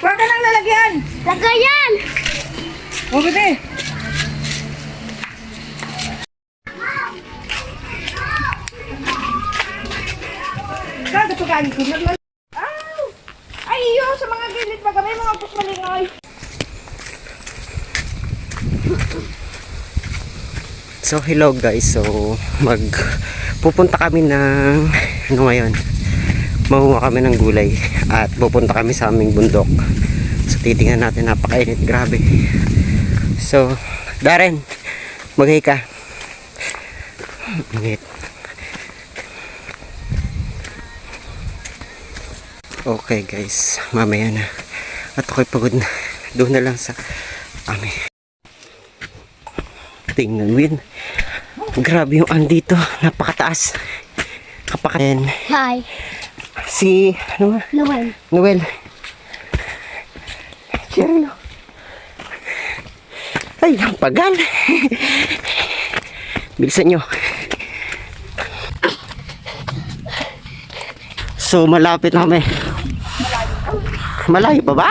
Huwag ka nang lalagyan. Lagayan! Huwag ka eh. Kada pa kain ko. Aw! Ay, iyo, sa mga gilid baga may mga pusmalingoy. So hello guys, so mag pupunta kami ng ano ngayon mahuha kami ng gulay at pupunta kami sa aming bundok. So titingnan natin napakainit. Grabe. So Darren maghay ka. Init. Okay guys. Mamaya na. At ako'y pagod na. Doon na lang sa amin. Tingnan win. Grabe yung andito. Napakataas. Kapakain Hi. Si ano nga? Noel. Noel. Cheryl ay ang pagal. Bilisan nyo. So malapit na kami. Malayo pa ba?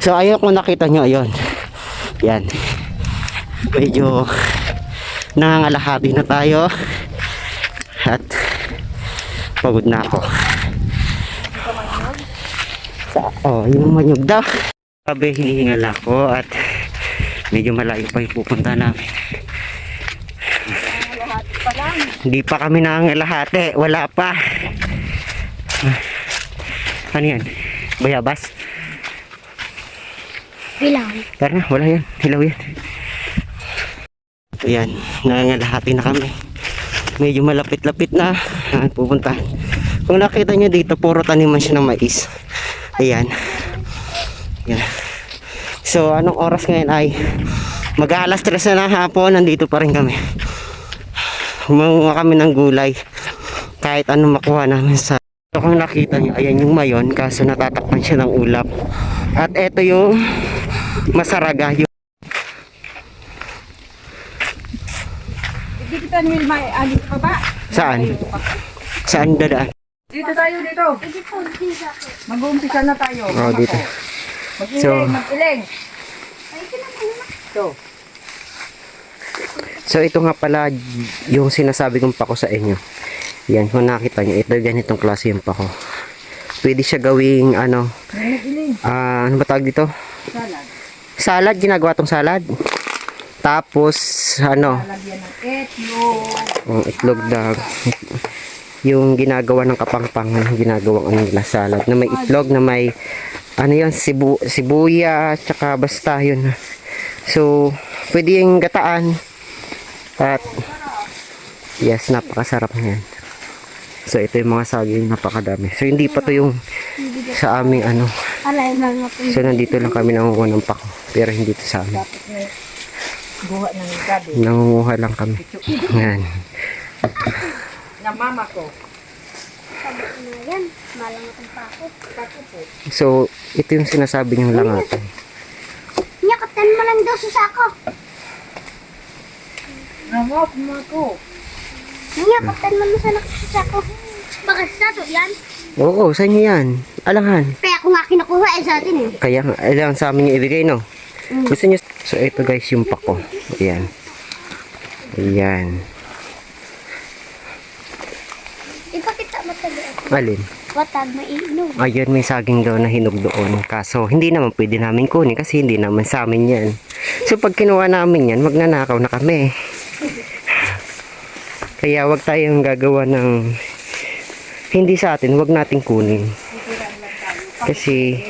so ayun kung nakita nyo. Ayun. Yan. Medyo nangangalahati na tayo. At pagod na ako oh yung manyog daw sabi hinihingal ako at medyo malayo pa yung pupunta namin hindi pa kami nangangalahati wala pa ano yan bayabas Bilang. Tara na, wala yan. Hilaw yan. Ayan, nangangalahati na kami. Medyo malapit-lapit na. Ayan, pupunta. Kung nakita nyo dito, puro taniman siya ng mais. Ayan. Ayan. So, anong oras ngayon ay mag-aalas 3 na ng hapon, nandito pa rin kami. Humanguha kami ng gulay. Kahit anong makuha namin sa So, kung nakita nyo, ayan yung mayon, kaso natatakpan siya ng ulap. At eto yung masaraga yung Hindi kita ni Wilma alis pa ba? saan? Saan dadaan? Dito tayo, dito. Mag-uumpisa na tayo. Oh, dito. Mag-iling, So- mag-iling. So, So ito nga pala yung sinasabi kong pako sa inyo. Yan, kung nakita nyo, ito ganitong klase yung pako. Pwede siya gawing ano, ah, ano ba tawag dito? Salad. Salad, ginagawa tong salad. Tapos, ano, Lagyan ng etlog. ang itlog na yung ginagawa ng kapangpangan, ginagawang ano nila salad na may itlog na may ano yan, sibu, sibuya, tsaka basta yun. So, pwede yung gataan. At, yes, napakasarap niyan. So, ito yung mga saging napakadami. So, hindi pa to yung sa aming ano. So, nandito lang kami nangunguha ng pako. Pero hindi to sa amin. Nangunguha lang kami. Yan. Na mama ko. Sabi ko na yan. Malangatang pa ako. Kako po. So, ito yung sinasabi niyong langatan. Nyakatan mo lang daw sa sako. Nangop mo ko. Nyakatan mo lang sa sa sako. Baka sa to yan. Oo, sa inyo yan. Alangan. Kaya ako nga kinukuha eh sa atin eh. Kaya nga, alang sa amin yung ibigay, no? Gusto niyo? So, ito guys, yung pako. Ayan. Ayan. Ipakita mo tabi ako. Alin? Watag maiinom. Ayun, may saging daw na hinog doon. Kaso, hindi naman pwede namin kunin kasi hindi naman sa amin yan. So, pag kinuha namin yan, magnanakaw na kami. Kaya, wag tayong gagawa ng hindi sa atin, wag nating kunin. Kasi,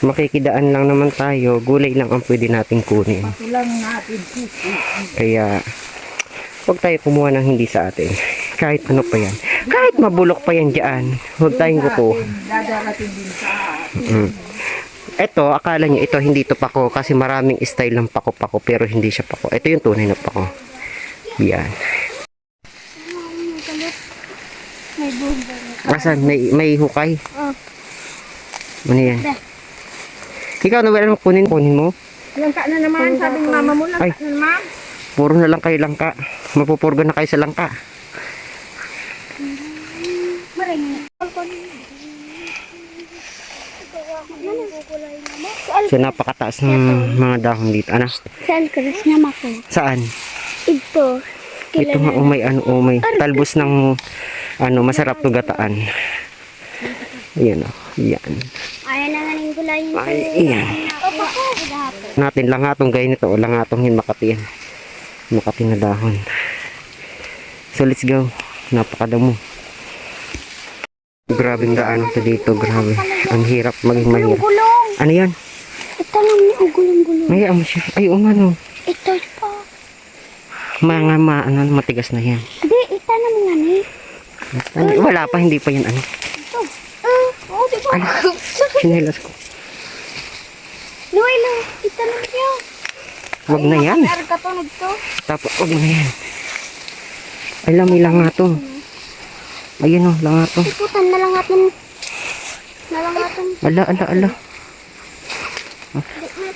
makikidaan lang naman tayo, gulay lang ang pwede nating kunin. Kaya, huwag tayo kumuha ng hindi sa atin. Kahit ano pa yan. Kahit mabulok pa yan dyan, huwag tayong kukuha. Dadarating din sa Mm. Ito, akala nyo, ito hindi to pako kasi maraming style ng pako-pako pero hindi siya pako. Ito yung tunay na pako. Yan. May buhok. Asan? May, may hukay? Oh. Ano yan? Ikaw, nawala mo kunin, kunin mo. Langka na naman, sabi ng mama mo, langka Ay. na naman. Puro na lang kayo langka. Mapupurgo na kayo sa langka. So napakataas ng mga dahon dito. Ano? Saan karas na ako? Saan? Ito. Ito nga oh, may ano oh, may talbos ng ano masarap to gataan. Ayan oh. Yan. Ayaw na nga ng gulay nito. Ay, ayan. Ko. Natin langatong gaya nito o langatong hin Makati yan. Makati na dahon. So let's go. Napakadamo. Grabing daan to dito. Grabe. Ang hirap maging mahirap. Gulong. Ano yan? Ito lang oh, gulong-gulong. May amo siya. Ay, um, ano. Ito pa. Mga ma, ano, matigas na yan. Di, ito naman nga ni. Ano, wala pa, hindi pa yan ano. Ito. Ah, oh, di ba? Ay, sinelas ko. Luay lang. Ito naman yun. Wag na yan. Tapos, wag na yan. Ay, lamay lang nga to. Ayun o, lang nga to. Iputan na lang natin. Na lang natin. Ala, ala, ala.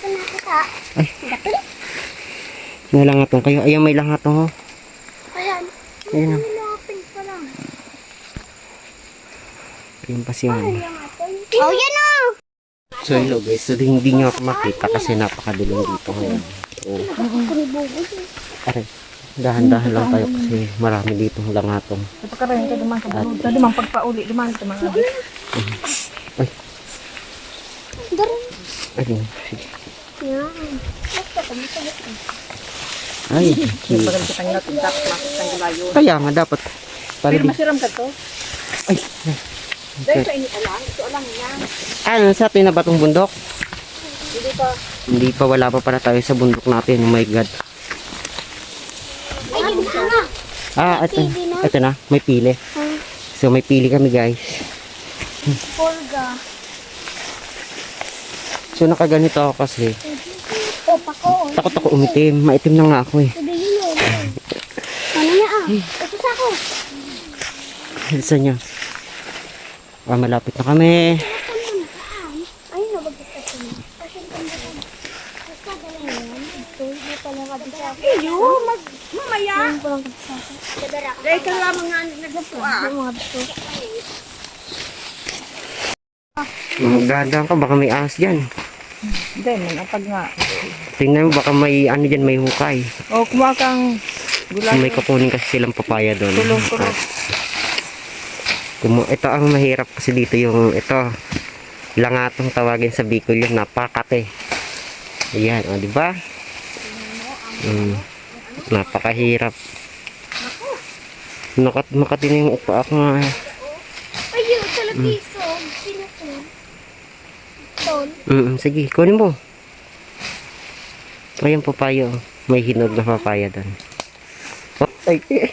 Nakita. Ay. Dakli. May langatong kayo. Ayan, may langatong oh. Ayan. Ayun o. Lapin pa lang. Ayun pa siya. Oh, yan o. So, hello guys. So, hindi nyo ako makita kasi napakadilim dito ngayon. So, aray. Dahan-dahan lang tayo kasi marami dito langatong. Napakaroon ka naman sa bulod. Sa naman pagpauli, naman sa mga abis. Ay, Darin. ayun. Sige. Yan. Ay. Kaya nga dapat. Para Pero masiram ka to. Ay, Dahil sa inyo alang, ito alang yan. ano sa atin na batong bundok? Hindi pa. Hindi pa, wala pa pala tayo sa bundok natin. Oh my God. Ay, yung sana. Ah, ito, ito na. May pili. So, may pili kami guys. Polga. So, nakaganito ako kasi. Takot ako umitim. Maitim na nga ako eh. Ano niya ah? Ito sa ako. Saan niya? Ah, malapit na kami. Ayun na, bagay ka sila. Kasi ang ganda ko. Basta dala yan. Ito, hindi pa lang kabisa. Iyo, mag, mamaya. Ayun pa lang kabisa ko. Dahil ka lamang nga naglutuwa. Yung mga bisto. Magandang ka, baka may ahas dyan. Hindi, man, apag nga. Tingnan mo, baka may ano dyan, may hukay. O, kumuha kang gulayo. May kukunin kasi silang papaya doon. Tulong. Ah, kumu- ito ang mahirap kasi dito yung ito. Langatong tawagin sa Bicol yun, napakate. Ayan, o, di ba? Mm, napakahirap. Nakat makati na yung upa ako nga. Ayun, talagiso. Sino to? Ton. Mm, sige, kunin mo. Ayan papaya. May hinog na papaya doon. Oh, ay, eh.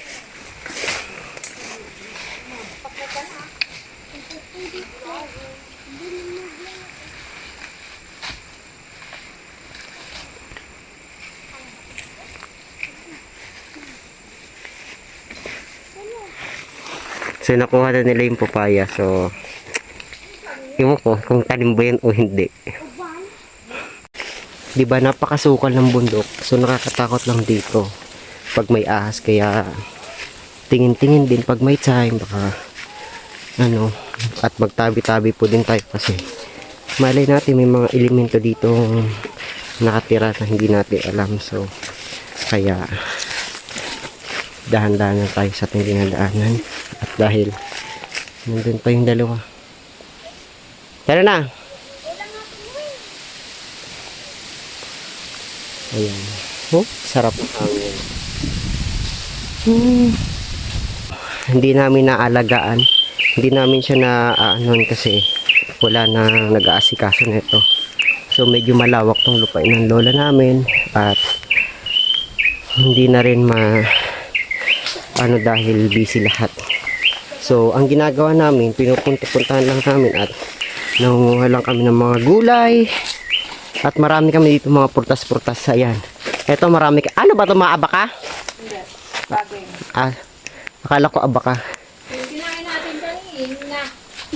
So, nakuha na nila yung papaya. So, Ewan ko kung tanim ba yan o hindi. Di ba napakasukal ng bundok. So nakakatakot lang dito pag may ahas kaya tingin-tingin din pag may time baka ano at magtabi-tabi po din tayo kasi malay natin may mga elemento dito nakatira na hindi natin alam so kaya dahan-dahan tayo sa ating dinadaanan at dahil nandun pa yung dalawa Tara na. Ayan. Oh, sarap ang hangin. Hmm. Hindi namin naalagaan. Hindi namin siya na aanon kasi wala na nag-aasikaso nito. So medyo malawak tong lupain ng lola namin at hindi na rin ma ano dahil busy lahat. So ang ginagawa namin, pinupunta-puntahan lang namin at nangunguha lang kami ng mga gulay at marami kami dito mga prutas-prutas ayan eto marami ka ano ba ito mga abaka? Bagay. ah akala ko abaka Kinain natin kanina.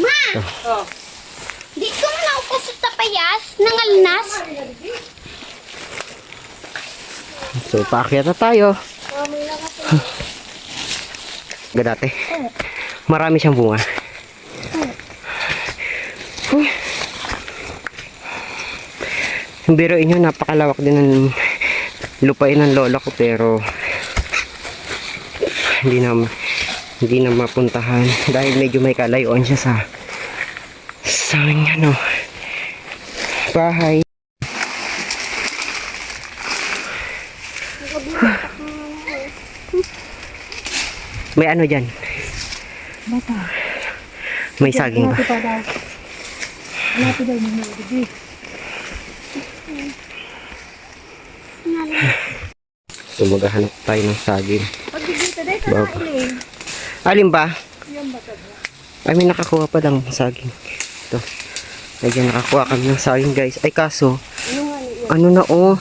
Ma! Oh. Di ko na ako sa tapayas. Nangalnas. so paakyat na tayo gadate marami siyang bunga. Biruin nyo, napakalawak din ng lupain ng lola ko pero hindi na hindi na mapuntahan. Dahil medyo may kalayuan siya sa sa ano bahay. May ano dyan Bata. may saging ba Hanapin pa daw. Mo mga gabi. so maghahanap tayo ng saging Pag nailing. alin ba? Ba? ay may nakakuha pa lang ng saging ito Ayan, nakakuha kami ng saging guys ay kaso Ano ano na oh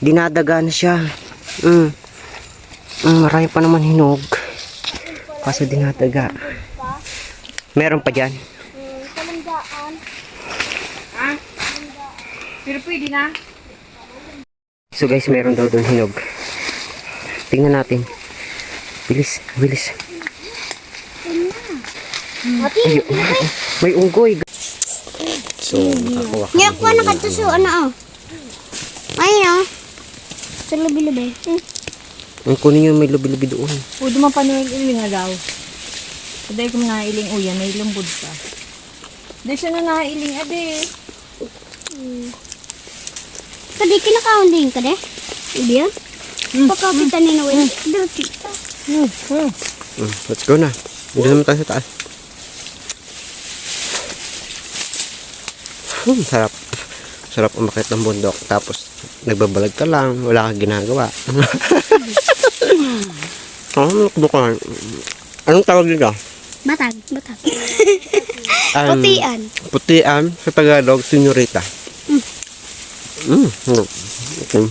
dinadaga na siya mm. Mm, marami pa naman hinog kaso dinadaga meron pa dyan Hmm, Kalanggaan. Ha? Pero pwede na. so guys meron daw doon hinog tingnan natin bilis bilis Ati, Ay, ay, may unggoy so nakakuha kami Ngayon ko na sa ano oh. Ayun oh. Sa lubi-lubi. Hmm. Ang kunin yung may lubi-lubi doon O duman pa nung iling nga daw. Dahil kung nailing uyan, may lumbod pa. Dahil siya na nailing ade. Kadi kinakaunding ka de? Hindi yan? Pagkapitan ni Noel. Dirty. Hmm. Hmm. Mm, let's go na hindi naman tayo sa taas Hmm, sarap sarap umakit ng bundok tapos nagbabalag ka lang wala kang ginagawa oh, nakbukan anong tawag dito? Batag. Batag. Um, Putian. Putian sa Tagalog, senyorita. Mm. Mm. Okay.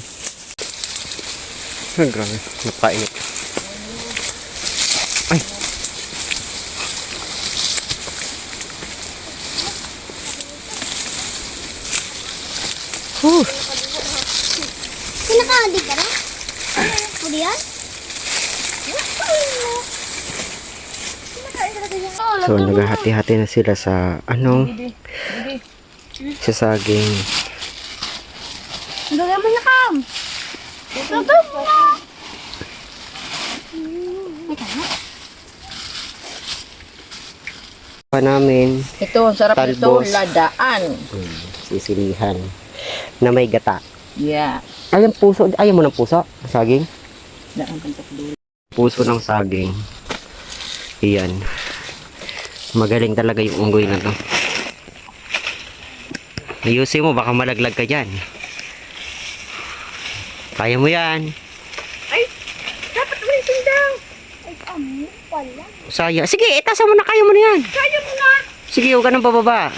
Ay, grabe. Napainit. Ay. Huh. Kinakaunding ka na? Hindi yan? So, naghahati-hati na sila sa, ano. Didi. sa saging. Gagawin mo na kam. Gagawin mo na. Pa namin, Ito, ang sarap Talbos. ito. Ladaan. mm, sisilihan na may gata. Yeah. Ay, ang puso. Ayaw mo ng puso? Saging? Puso ng saging. Iyan. Magaling talaga yung unggoy na to. Ayusin mo, baka malaglag ka dyan. Kaya mo yan. Dapat may sindang. Ay, amo pala. Saya. Sige, itasan mo na. Kaya mo na yan. Kaya mo na. Sige, huwag ka nang bababa.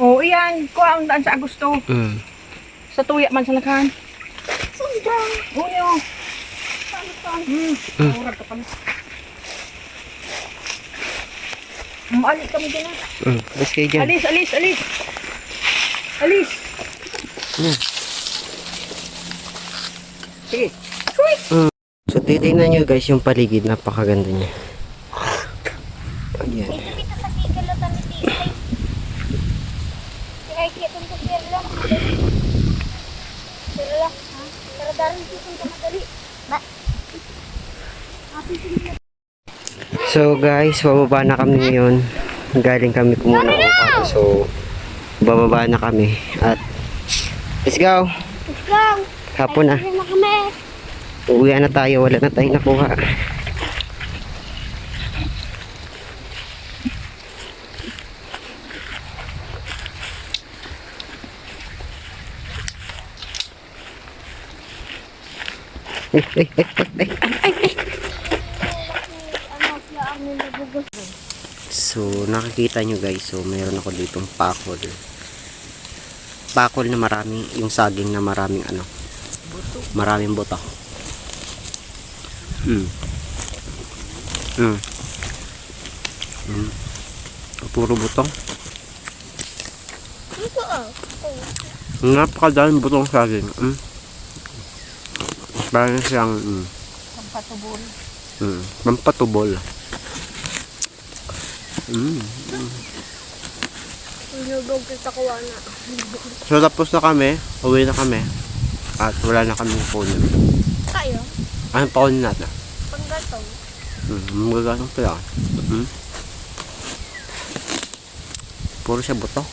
Oo, oh, iyan. Kuha ang daan sa Agosto. Mm. Sa tuya man sa nakan. Sundang. Oo, niyo. Hmm. Mm. Murag ka pala. Maalis kami dyan. ah. Mm. Alis kayo dyan. Alis, alis, alis. Alis. Mm. Sige. So, titignan nyo guys yung paligid. Napakaganda niya. Ayan. Pero darin dito ka madali. Ba? So guys, bababa na kami ngayon. Galing kami kumuha ng upa. So, bababa na kami. At, let's go! Let's go. Hapon na. Uwi na tayo. Wala na tayong nakuha. Ay, ay, ay, ay, ay, ay. Ano, siya ang nilabugos. So, nakikita nyo guys, so meron ako ditong pakol. Pakol na marami, yung saging na maraming ano, maraming buto. Hmm. Hmm. Hmm. Puro buto. Ito ah. Napakadaming butong saging. Hmm. Parang siyang, hmm. Pampatubol. Hmm. Pampatubol. Hmm. Nilubog kita kuha na. So tapos na kami, uwi na kami. At wala na kaming phone. Kayo? Anong phone natin? Panggatong. Hmm, magagatong pala. Hmm? Puro siya buto.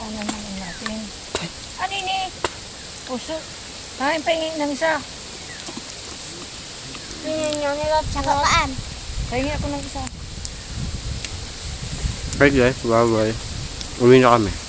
Ano naman natin? Ano ini? Puso. Kain pahingin ng isa. Tingnan nyo nila tsaka paan. Pahingin ako ng isa. Okay guys, bye bye. Uwi na kami.